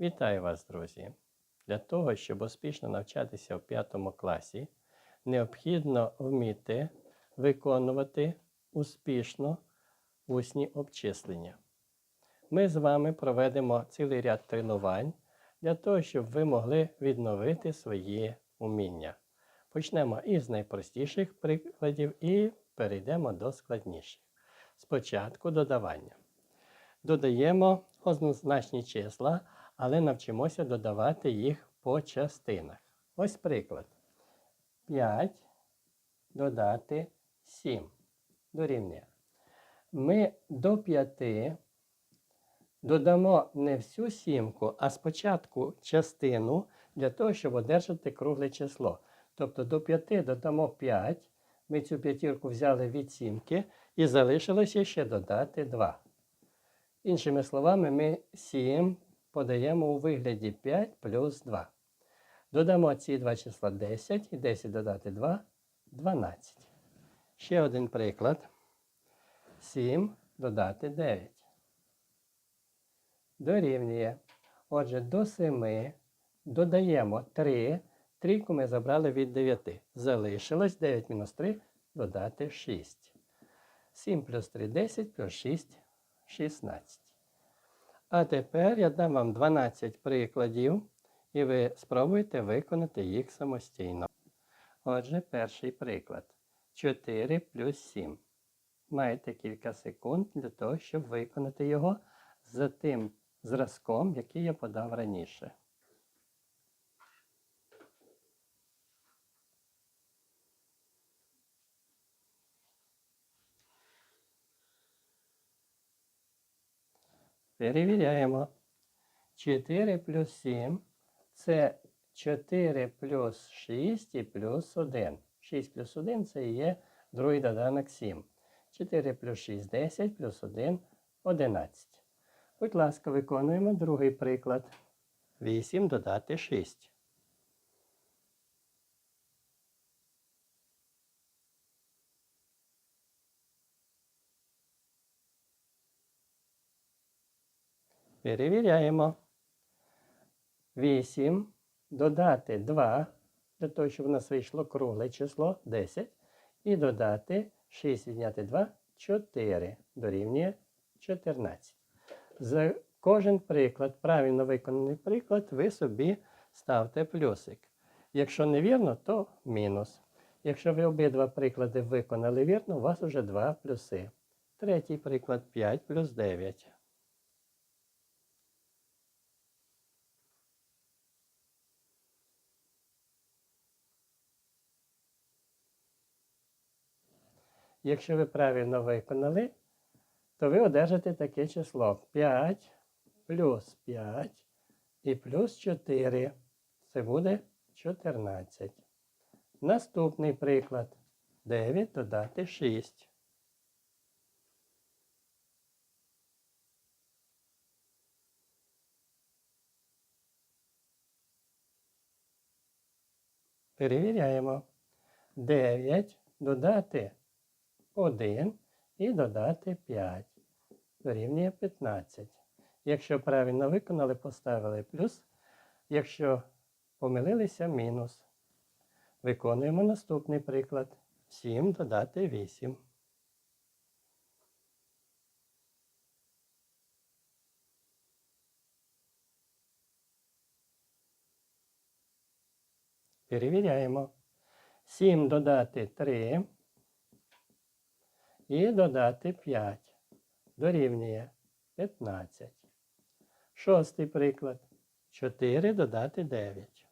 Вітаю вас, друзі! Для того, щоб успішно навчатися в 5 класі, необхідно вміти виконувати успішно усні обчислення. Ми з вами проведемо цілий ряд тренувань для того, щоб ви могли відновити свої уміння. Почнемо із найпростіших прикладів і перейдемо до складніших. Спочатку додавання. Додаємо однозначні числа, але навчимося додавати їх по частинах. Ось приклад. 5 додати 7 дорівнює. Ми до 5 додамо не всю сімку, а спочатку частину для того, щоб одержати кругле число. Тобто до 5 додамо 5. Ми цю п'ятірку взяли від сімки і залишилося ще додати 2. Іншими словами, ми 7 подаємо у вигляді 5 плюс 2. Додамо ці два числа 10 і 10 додати 2 12. Ще один приклад. 7 додати 9. Дорівнює. Отже, до 7 додаємо 3. Трійку ми забрали від 9. Залишилось 9 мінус 3 додати 6. 7 плюс 3 10 плюс 6 16. А тепер я дам вам 12 прикладів, і ви спробуйте виконати їх самостійно. Отже, перший приклад. 4 плюс 7. Маєте кілька секунд для того, щоб виконати його за тим зразком, який я подав раніше. Перевіряємо. 4 плюс 7 це 4 плюс 6 і плюс 1. 6 плюс 1 це є другий доданок 7. 4 плюс 6 10 плюс 1 11. Будь ласка, виконуємо другий приклад. 8 додати 6. Перевіряємо. 8 додати 2, для того, щоб у нас вийшло кругле число 10. І додати 6 відняти 2 4 дорівнює 14. За кожен приклад, правильно виконаний приклад, ви собі ставте плюсик. Якщо невірно, то мінус. Якщо ви обидва приклади виконали вірно, у вас вже два плюси. Третій приклад 5 плюс 9. Якщо ви правильно виконали, то ви одержите таке число 5 плюс 5 і плюс 4. Це буде 14. Наступний приклад. 9 додати 6. Перевіряємо. 9 додати 1 і додати 5. Дорівнює 15. Якщо правильно виконали, поставили плюс. Якщо помилилися, мінус. Виконуємо наступний приклад. 7 додати 8. Перевіряємо. 7 додати 3 і додати 5. Дорівнює 15. Шостий приклад. 4 додати 9.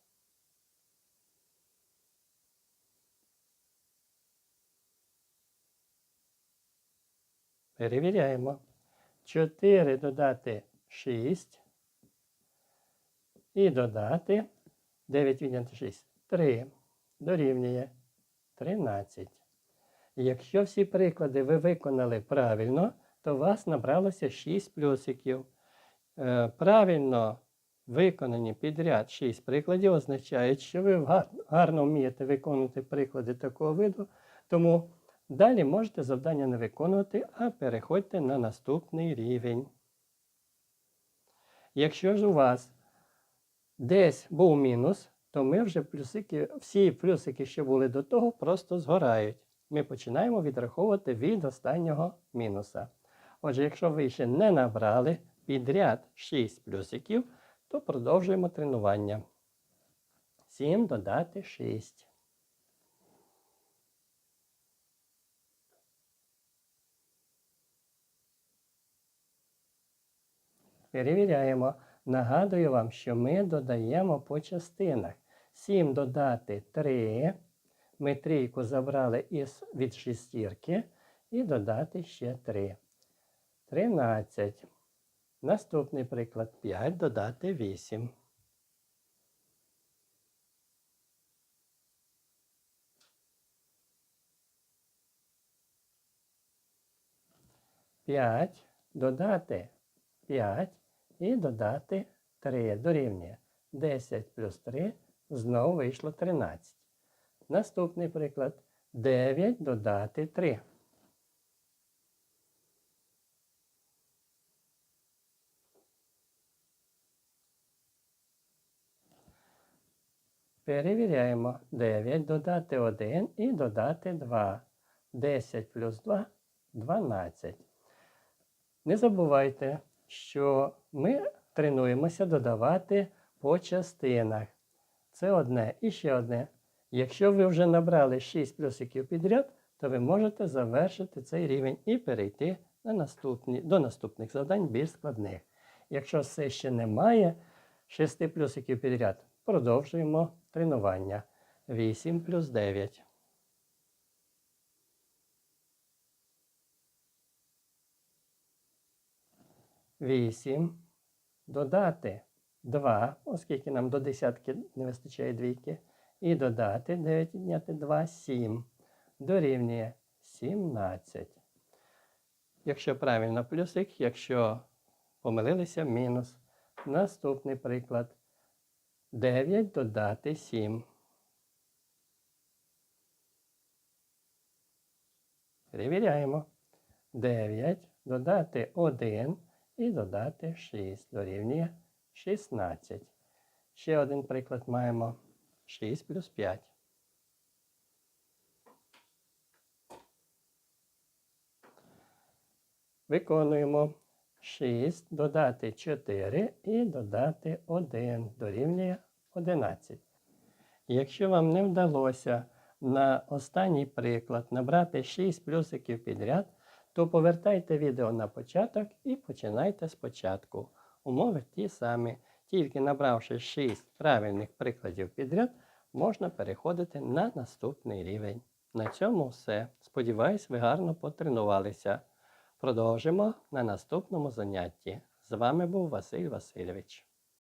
Перевіряємо. 4 додати 6. І додати 9 відняти 6. 3 дорівнює 13. Якщо всі приклади ви виконали правильно, то у вас набралося 6 плюсиків. Е, Правильно виконані підряд 6 прикладів означають, що ви гарно вмієте виконувати приклади такого виду. Тому далі можете завдання не виконувати, а переходьте на наступний рівень. Якщо ж у вас десь був мінус, то ми вже плюсики, всі плюсики, що були до того, просто згорають. Ми починаємо відраховувати від останнього мінуса. Отже, якщо ви ще не набрали підряд 6 плюсиків, то продовжуємо тренування. 7 додати 6. Перевіряємо. Нагадую вам, що ми додаємо по частинах. 7 додати 3. Ми трійку забрали із, від шестірки і додати ще 3. 13. Наступний приклад 5 додати 8. П'ять додати 5 і додати 3 дорівнює 10 плюс 3 знову вийшло 13. Наступний приклад 9 додати 3. Перевіряємо 9 додати 1 і додати 2. 10 плюс 2 12. Не забувайте, що ми тренуємося додавати по частинах. Це одне і ще одне. Якщо ви вже набрали 6 плюсиків підряд, то ви можете завершити цей рівень і перейти на наступні, до наступних завдань більш складних. Якщо все ще немає 6 плюсиків підряд, продовжуємо тренування. 8 плюс 9. Вісім. Додати 2, оскільки нам до десятки не вистачає двійки. І додати 9 відняти 2, 7. Дорівнює 17. Якщо правильно плюсик, якщо помилилися, мінус. Наступний приклад. 9 додати 7. Перевіряємо. 9 додати 1 і додати 6 дорівнює 16. Ще один приклад маємо 6 плюс 5. Виконуємо 6 додати 4 і додати 1 дорівнює 11. Якщо вам не вдалося на останній приклад набрати 6 плюсиків підряд, то повертайте відео на початок і починайте спочатку. Умови ті самі. Тільки набравши 6 правильних прикладів підряд, можна переходити на наступний рівень. На цьому все. Сподіваюсь, ви гарно потренувалися. Продовжимо на наступному занятті. З вами був Василь Васильович.